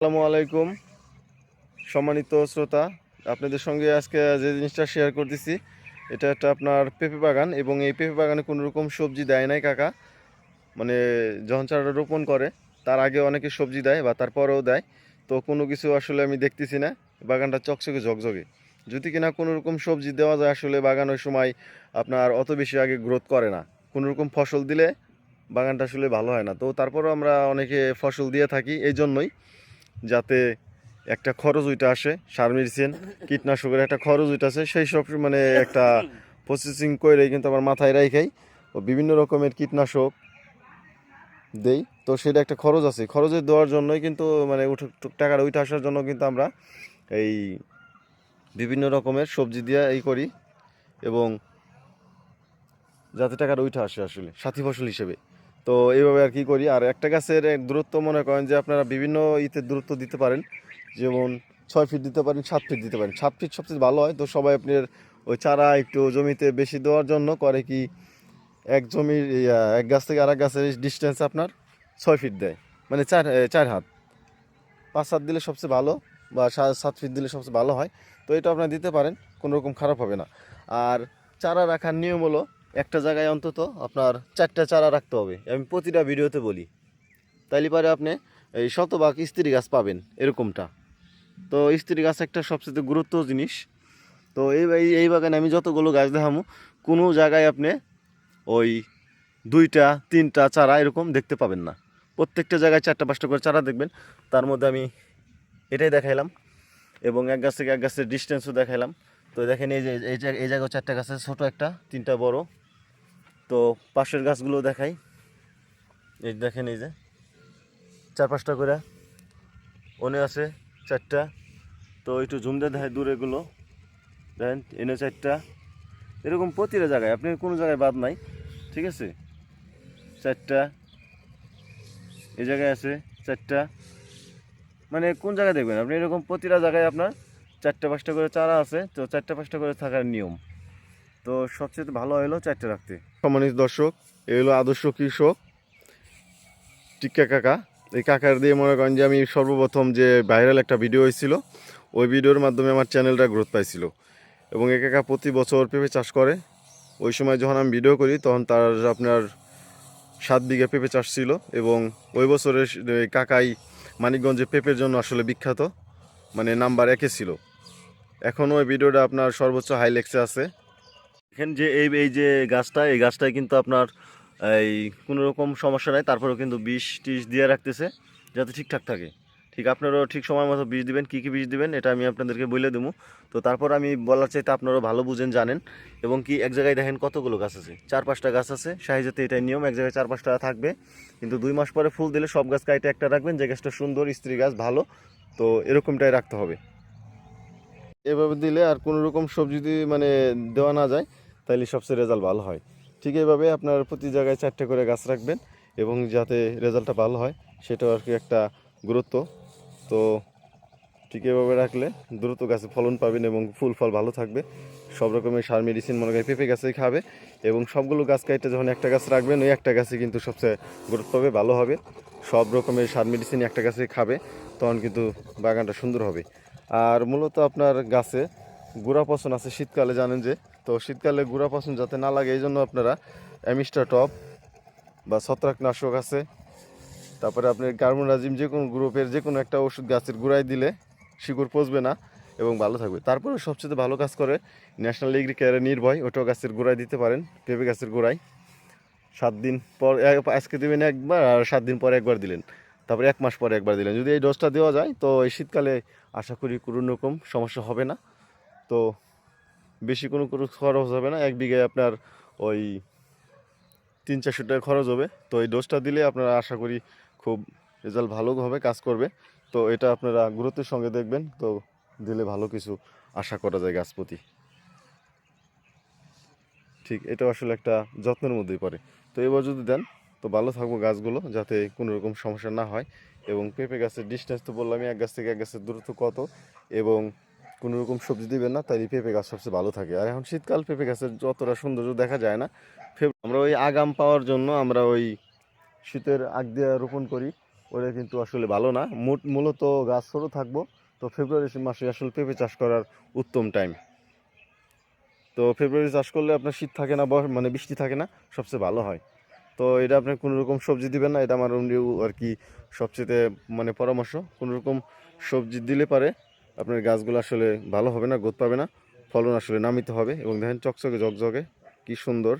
আসসালামু আলাইকুম। সম্মানিত শ্রোতা, আপনাদের সঙ্গে আজকে যে জিনিসটা শেয়ার করতেছি, এটা একটা আপনার পেঁপে বাগান এবং এই পেঁপে বাগানে কোনো রকম সবজি দেয় নাই কাকা। মানে যখন চারা রোপণ করে, তার আগে অনেকে সবজি দেয় বা তারপরেও দেয়। তো কোনো কিছু আসলে আমি দেখতেছি না, বাগানটা চকচকে ঝকঝকে। যদি কিনা কোনো রকম সবজি দেওয়া যায় আসলে বাগান ওই সময় আপনার অত বেশি আগে গ্রোথ করে না। কোনো রকম ফসল দিলে বাগানটা আসলে ভালো হয় না। তো তারপরেও আমরা অনেকে ফসল দিয়ে থাকি, এই জন্যই। যাতে একটা খরচ ওইটা আসে, সার মেডিসিন, কীটনাশকের একটা খরচ ওইটা আছে সেই সব মানে একটা প্রসেসিং করে কিন্তু আমার মাথায় রাখাই ও বিভিন্ন রকমের কীটনাশক দেই, তো সেটা একটা খরচ আছে। খরচের দেওয়ার জন্যই কিন্তু মানে টাকার ওইটা আসার জন্য কিন্তু আমরা এই বিভিন্ন রকমের সবজি দিয়ে এই করি এবং যাতে টাকার ওইটা আসে আসলে, সাথী ফসল হিসেবে। তো এইভাবে আর কি করি। আর একটা গাছের দূরত্ব মনে করেন যে আপনারা বিভিন্ন ইতে দূরত্ব দিতে পারেন। যেমন ছয় ফিট দিতে পারেন, সাত ফিট দিতে পারেন। সাত ফিট সবচেয়ে ভালো হয়। তো সবাই আপনার ওই চারা একটু জমিতে বেশি দেওয়ার জন্য করে কি এক জমির এক গাছ থেকে আরেক গাছের ডিস্টেন্স আপনার ছয় ফিট দেয়। মানে চার চার হাত। পাঁচ হাত দিলে সবচেয়ে ভালো বা সাত ফিট দিলে সবচেয়ে ভালো হয়। তো এটা আপনারা দিতে পারেন, কোনো রকম খারাপ হবে না। আর চারা রাখার নিয়ম হলো একটা জায়গায় অন্তত আপনার চারটা চারা রাখতে হবে। আমি প্রতিটা ভিডিওতে বলি। তাইলে পারে আপনি এই শতভাগ স্ত্রী গাছ পাবেন এরকমটা। তো স্ত্রী গাছ একটা সবচেয়ে গুরুত্ব জিনিস। তো এই এই- বাগানে আমি যতগুলো গাছ দেখামো, কোনো জায়গায় আপনি ওই দুইটা, তিনটা চারা এরকম দেখতে পাবেন না। প্রত্যেকটা জায়গায় চারটা, পাঁচটা করে চারা দেখবেন। তার মধ্যে আমি এটাই দেখাইলাম এবং এক গাছ থেকে এক গাছের ডিস্টেন্সও দেখাইলাম। তো দেখেন এই যে, এই জায়গায় চারটা গাছের ছোটো একটা, তিনটা বড়। তো পাশের গাছগুলো দেখাই। এই দেখেন এই যে চার পাঁচটা করে ওনে আছে, চারটা। তো একটু ঝুমদে দেখায় দূরেগুলো দেখেন, এনে চারটা। এরকম প্রতিটা জায়গায়, আপনি কোনো জায়গায় বাদ নাই, ঠিক আছে? চারটা, এই জায়গায় আছে চারটা। মানে কোন জায়গায় দেখবেন? আপনি এরকম প্রতিটা জায়গায় আপনার চারটা পাঁচটা করে চারা আছে, তো চারটা পাঁচটা করে থাকার নিয়ম। তো সবচেয়ে ভালো হলো চারটে রাখতে। সম্মানিত দর্শক এই হলো আদর্শ কৃষক টিক্কা কাকা। এই কাকার দিয়ে মনে করেন যে আমি সর্বপ্রথম যে ভাইরাল একটা ভিডিও হয়েছিল, ওই ভিডিওর মাধ্যমে আমার চ্যানেলটা গ্রোথ পাইছিল। এবং এ কাকা প্রতি বছর পেঁপে চাষ করে। ওই সময় যখন আমি ভিডিও করি, তখন তার আপনার সাত বিঘা পেঁপে চাষ ছিল এবং ওই বছরের কাকাই মানিকগঞ্জে পেঁপের জন্য আসলে বিখ্যাত মানে নাম্বার একে ছিল। এখনও ওই ভিডিওটা আপনার সর্বোচ্চ হাইলেক্সে আছে। এখানে যে এই এই যে গাছটা, এই গাছটায় কিন্তু আপনার, এই কোনো রকম সমস্যা নাই, তারপরেও কিন্তু বিষ টিষ দিয়ে রাখতেছে, যাতে ঠিকঠাক থাকে। ঠিক আপনারাও ঠিক সময় মতো বীজ দিবেন, কী কী বীজ দিবেন, এটা আমি আপনাদেরকে বলে দেবো তো তারপর আমি বলার চাইতে আপনারাও ভালো বুঝেন, জানেন। এবং কি এক জায়গায় দেখেন কতগুলো গাছ আছে। চার পাঁচটা গাছ আছে সাহিজাতে এটাই নিয়ম, এক জায়গায় চার পাঁচটা থাকবে। কিন্তু দুই মাস পরে ফুল দিলে সব গাছ কাইটে একটা রাখবেন, যে গাছটা সুন্দর, স্ত্রী গাছ, ভালো। তো এরকমটাই রাখতে হবে। এভাবে দিলে আর কোনো রকম সবজি মানে দেওয়া না যায়। তাহলে সবচেয়ে রেজাল্ট ভালো হয়। ঠিক এইভাবে আপনার প্রতি জায়গায় চারটে করে গাছ রাখবেন এবং যাতে রেজাল্টটা ভালো হয়, সেটাও আর কি একটা গুরুত্ব। তো ঠিক এভাবে রাখলে দ্রুত গাছে ফলন পাবেন এবং ফুল ফল ভালো থাকবে। সব রকমের সার মেডিসিন মনে করেন পেঁপে গাছেই খাবে এবং সবগুলো গাছ কাইটে যখন একটা গাছ রাখবেন, ওই একটা গাছে কিন্তু সবচেয়ে গুরুত্ব পাবে ভালো হবে। সব রকমের সার মেডিসিন একটা গাছে খাবে, তখন কিন্তু বাগানটা সুন্দর হবে। আর মূলত আপনার গাছে গুড়া পছন্দ আছে শীতকালে, জানেন যে তো শীতকালে গুঁড়া পছন্দ যাতে না লাগে এই জন্য আপনারা অ্যামিস্টার টপ বা ছত্রাকনাশক আছে। তারপরে আপনার কার্বোনাজিম যে কোনো গ্রুপের যে কোনো একটা ওষুধ গাছের গোড়ায় দিলে শিকড় পচবে না এবং ভালো থাকবে। তারপরে সবচেয়ে ভালো কাজ করে ন্যাশনাল এগ্রি কেয়ারে নির্ভয়, ওটাও গাছের গোড়ায় দিতে পারেন, পেঁপে গাছের গোড়ায়। সাত দিন পর আজকে দেবেন একবার আর সাত দিন পরে একবার দিলেন। তারপরে এক মাস পরে একবার দিলেন। যদি এই ডোজটা দেওয়া যায়, তো এই শীতকালে আশা করি কোনো রকম সমস্যা হবে না। তো বেশি কোনো খরচ হবে না। এক বিঘায় আপনার ওই তিন চারশো টাকা খরচ হবে। তো এই ডোজটা দিলে আপনারা আশা করি খুব রেজাল্ট ভালো হবে, কাজ করবে। তো এটা আপনারা গুরুত্বের সঙ্গে দেখবেন। তো দিলে ভালো কিছু আশা করা যায় গাছ প্রতি ঠিক এটা আসলে একটা যত্নের মধ্যেই পড়ে। তো এবার যদি দেন। তো ভালো থাকব গাছগুলো যাতে কোনো রকম সমস্যা না হয়। এবং পেঁপে গাছের ডিস্টেন্স তো বললামই, এক গাছ থেকে এক গাছের দূরত্ব কত? এবং কোনো রকম সবজি দিবেন না তাই পেঁপে গাছ সবচেয়ে ভালো থাকে। আর এখন শীতকাল, পেঁপে গাছের যতটা সৌন্দর্য দেখা যায় না আমরা ওই আগাম পাওয়ার জন্য আমরা ওই শীতের আগ দিয়ে রোপণ করি, ওটা কিন্তু আসলে ভালো না। মূল- মূলত গাছ ছোটো থাকব, তো ফেব্রুয়ারি মাসে আসলে পেঁপে চাষ করার উত্তম টাইম। তো ফেব্রুয়ারি চাষ করলে আপনার শীত থাকে না মানে বৃষ্টি থাকে না, সবচেয়ে ভালো হয়। তো এটা আপনি কোনো রকম সবজি দিবেন না, এটা আমার আর কি সবচেয়ে মানে পরামর্শ। কোনো রকম সবজি দিলে পারে আপনার গাছগুলো আসলে ভালো হবে না গোধ পাবে না, ফলন আসলে নামিতে হবে এবং দেখেন চকচকে জকজকে কি সুন্দর,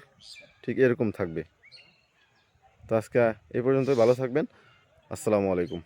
ঠিক এরকম থাকবে। তো আজকে এ পর্যন্ত ভালো থাকবেন, আসসালামু আলাইকুম।